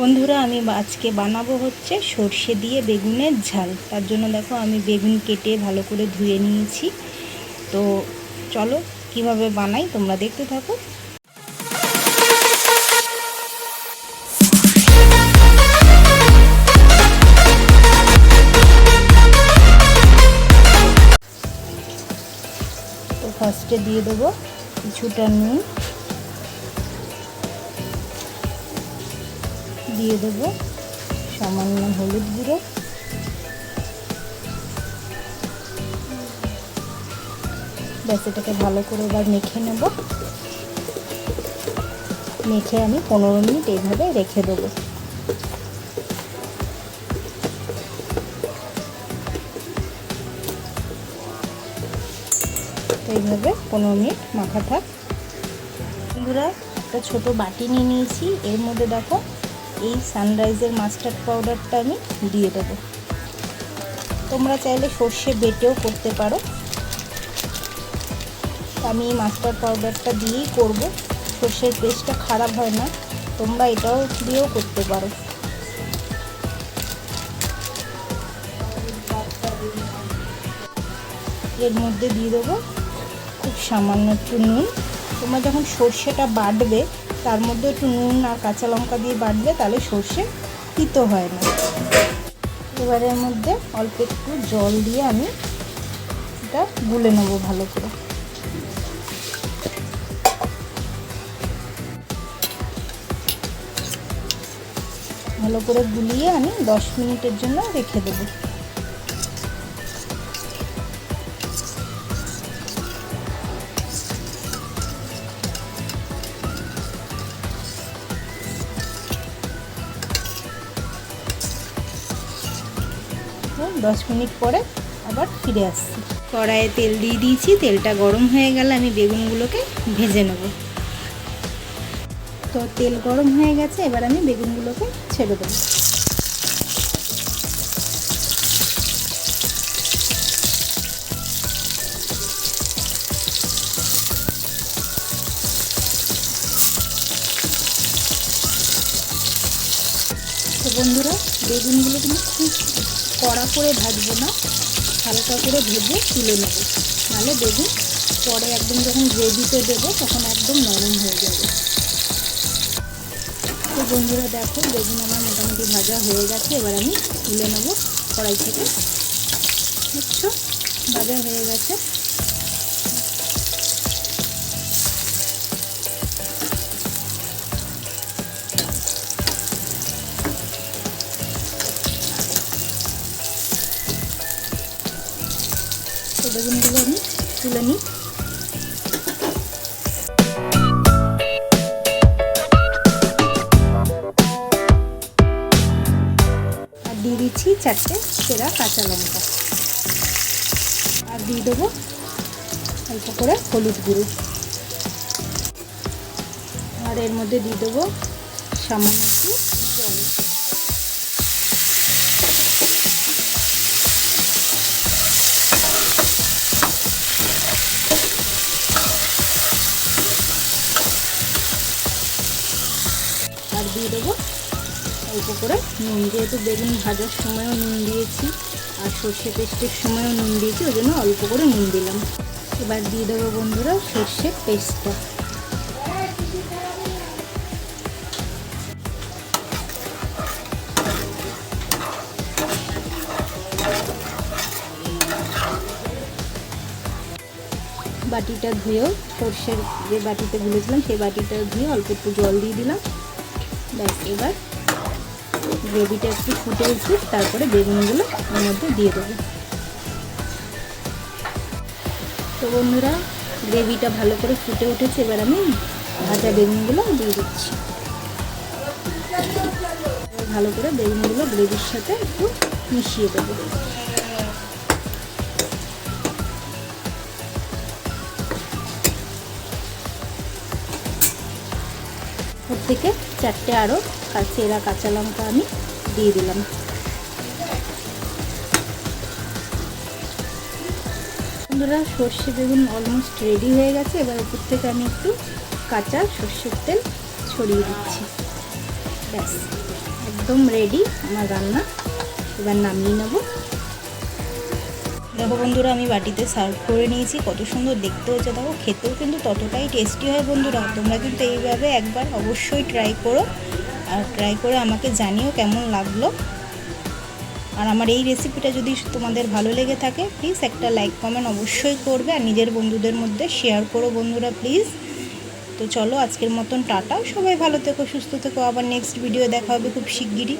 বন্ধুরা, আমি আজকে বানাবো হচ্ছে সর্ষে দিয়ে বেগুনের ঝাল। তার জন্য দেখো আমি বেগুন কেটে ভালো করে ধুয়ে নিয়েছি। তো চলো কীভাবে বানাই তোমরা দেখতে থাকো। তো ফার্স্টে দিয়ে দেবো কিছুটা নুন। দিয়ে দেব। সামান্য হলুদ গুঁড়ো। ব্যাস, এটাকে ভালো করে এবার মেখে নেব। মেখে আমি পনেরো মিনিট এইভাবে রেখে দেবো। এইভাবে পনেরো মিনিট মাখা থাক। বন্ধুরা, একটা ছোট বাটি নিয়ে নিয়েছি। এর মধ্যে দেখো এই সানরাইজের মাস্টার্ড পাউডারটা আমি দিয়ে দেবো। তোমরা চাইলে সর্ষে বেটেও করতে পারো। আমি এই মাস্টার্ড পাউডারটা দিয়েই করব। সর্ষের পেস্টটা খারাপ হয় না, তোমরা এটাও দিয়েও করতে পারো। এর মধ্যে দিয়ে দেবো খুব সামান্য একটু নুন। তোমরা যখন সর্ষেটা বাটবে তার মধ্যে একটু নুন আর কাঁচা লঙ্কা দিয়ে বাটবে, তাহলে সর্ষে তিতো হয় না। এবারের মধ্যে অল্প একটু জল দিয়ে আমি এটা গুলে নেব ভালো করে। ভালো করে গুলিয়ে আমি দশ মিনিটের জন্য রেখে দেবো। দশ মিনিট পরে আবার ফিরে আসছি। কড়াইয়ে তেল দিয়ে দিয়েছি, তেলটা গরম হয়ে গেলে আমি বেগুনগুলোকে ভেজে নেব। তো তেল গরম হয়ে গেছে, এবার আমি বেগুনগুলোকে ছেড়ে দেবো। তো বন্ধুরা, বেগুনগুলো কিন্তু খুব কড়া করে ভাজবো না, হালকা করে ভেজে তুলে নেব। নাহলে বেগুন পরে একদম যখন গ্রেভিতে দেবো, তখন একদম নরম হয়ে যাবে। তো বন্ধুরা দেখো বেগুন আমার মোটামুটি ভাজা হয়ে গেছে, এবার আমি তুলে নেব কড়াই থেকে। বুঝছ ভাজা হয়ে গেছে। বেগুনগুলো আমি তুলে নিই। আর দিয়ে দিচ্ছি চারটে সেরা কাঁচা লঙ্কা। আর দিয়ে দেবো অল্প করে হলুদ গুঁড়ো। আর এর মধ্যে দিয়ে দেবো সামান্য একটু আর দিয়ে দেবো। অল্প করে নুন, যেহেতু বেগুন ভাজার সময়ও নুন দিয়েছি আর সর্ষে পেস্টের সময়ও নুন দিয়েছি, ওই জন্য অল্প করে নুন দিলাম। এবার দিয়ে দেবো বন্ধুরা সর্ষে পেস্টটা। বাটিটা ধুয়েও সর্ষের যে বাটিতে গুলেছিলাম, সেই বাটিটা ধুয়ে অল্প একটু জল দিয়ে দিলাম। ব্যাস, এবার গ্রেভিটা একটু ফুটে উঠুক, তারপরে বেগুনগুলো ওর মধ্যে দিয়ে দেবো। তো বন্ধুরা, গ্রেভিটা ভালো করে ফুটে উঠেছে, এবার আমি ভাজা বেগুনগুলো দিয়ে দিচ্ছি। ভালো করে বেগুনগুলো গ্রেভির সাথে একটু মিশিয়ে দেবো। থেকে চারটে আরও চেরা কাঁচা লঙ্কা আমি দিয়ে দিলাম। বন্ধুরা, সর্ষে বেগুন অলমোস্ট রেডি হয়ে গেছে। এবার উপর থেকে আমি একটু কাঁচা সর্ষের তেল ছড়িয়ে দিচ্ছি। ব্যাস, একদম রেডি আমার রান্না। এবার নামিয়ে নেব। দেখো বন্ধুরা, আমি বাটিতে সার্ভ করে নিয়েছি। কত সুন্দর দেখতে হচ্ছে, দেখো। খেতেও কিন্তু ততটাই টেস্টি হয় বন্ধুরা। তোমরা কিন্তু এইভাবে একবার অবশ্যই ট্রাই করো। আর ট্রাই করে আমাকে জানিও কেমন লাগল। আর আমার এই রেসিপিটা যদি তোমাদের ভালো লেগে থাকে প্লিজ একটা লাইক কমেন্ট অবশ্যই করবে। আর নিজের বন্ধুদের মধ্যে শেয়ার করো বন্ধুরা প্লিজ তো চলো, আজকের মতন টাটা। সবাই ভালো থেকো, সুস্থ থেকো। আবার নেক্সট ভিডিও দেখা হবে খুব শিগগিরই।